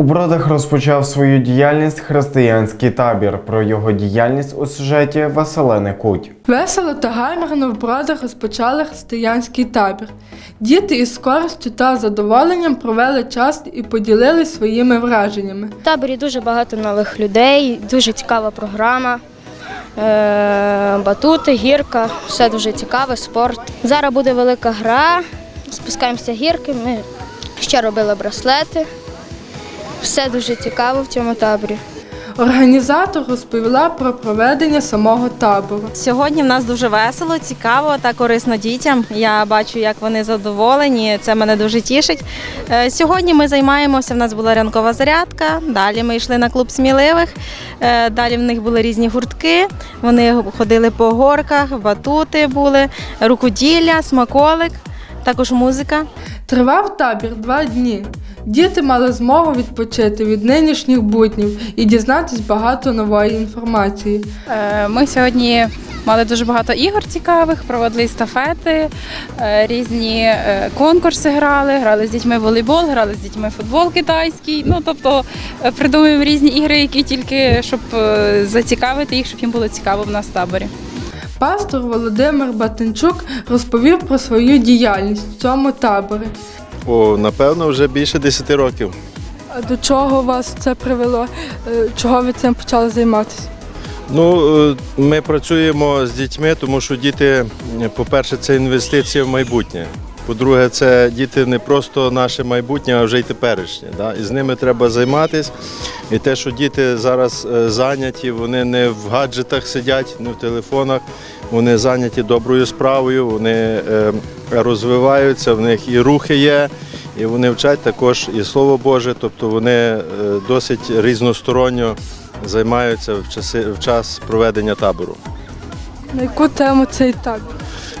У Бродах розпочав свою діяльність християнський табір. Про його діяльність у сюжеті Василени Куть. Весело та гарно в бродах розпочали християнський табір. Діти із користю та задоволенням провели час і поділились своїми враженнями. В таборі дуже багато нових людей, дуже цікава програма. Е, Батути, гірка, все дуже цікаве, спорт. Зараз буде велика гра, спускаємося гірки, ми ще робили браслети. Все дуже цікаво в цьому таборі. Організатор розповіла про проведення самого табору. Сьогодні в нас дуже весело, цікаво та корисно дітям. Я бачу, як вони задоволені. Це мене дуже тішить. Е, Сьогодні ми займаємося. В нас була ранкова зарядка. Далі ми йшли на клуб сміливих. Е, Далі в них були різні гуртки. Вони ходили по горках, батути були, рукоділля, смаколик, також музика. Тривав табір два дні. Діти мали змогу відпочити від нинішніх буднів і дізнатись багато нової інформації. Е, Ми сьогодні мали дуже багато ігор цікавих, проводили естафети, е, різні е, конкурси грали, грали з дітьми в волейбол, грали з дітьми в футбол китайський. Ну тобто придумуємо різні ігри, які тільки щоб зацікавити їх, щоб їм було цікаво в нас в таборі. Пастор Володимир Батенчук розповів про свою діяльність в цьому таборі. О, напевно, вже більше 10 років. А до чого вас це привело? Е, Чого ви цим почали займатися? Ну, е, ми працюємо з дітьми, тому що діти, е, по-перше, це інвестиція в майбутнє. По-друге, це діти не просто наше майбутнє, а вже й теперішнє. Да? І з ними треба займатися. І те, що діти зараз е, зайняті, вони не в гаджетах сидять, не в телефонах, вони зайняті доброю справою, вони е, розвиваються, в них і рухи є, і вони вчать також і Слово Боже, тобто вони е, досить різносторонньо займаються в, часи, в час проведення табору. На яку тему цей табір?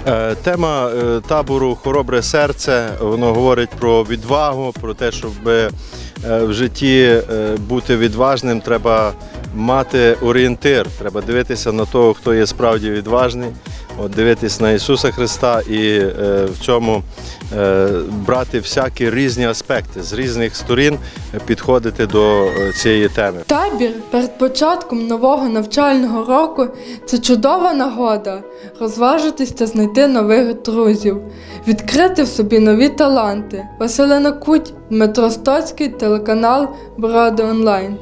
Е, Тема табору Хоробре серце воно говорить про відвагу, про те, щоб в житті е, бути відважним, треба мати орієнтир, треба дивитися на того, хто є справді відважний, от дивитись на Ісуса Христа і е, в цьому е, брати всякі різні аспекти з різних сторін, підходити до е, цієї теми. Табір перед початком нового навчального року це чудова нагода розважитись та знайти нових друзів, відкрити в собі нові таланти. Василина Куть, Дмитро Стоцький, телеканал Броди Онлайн.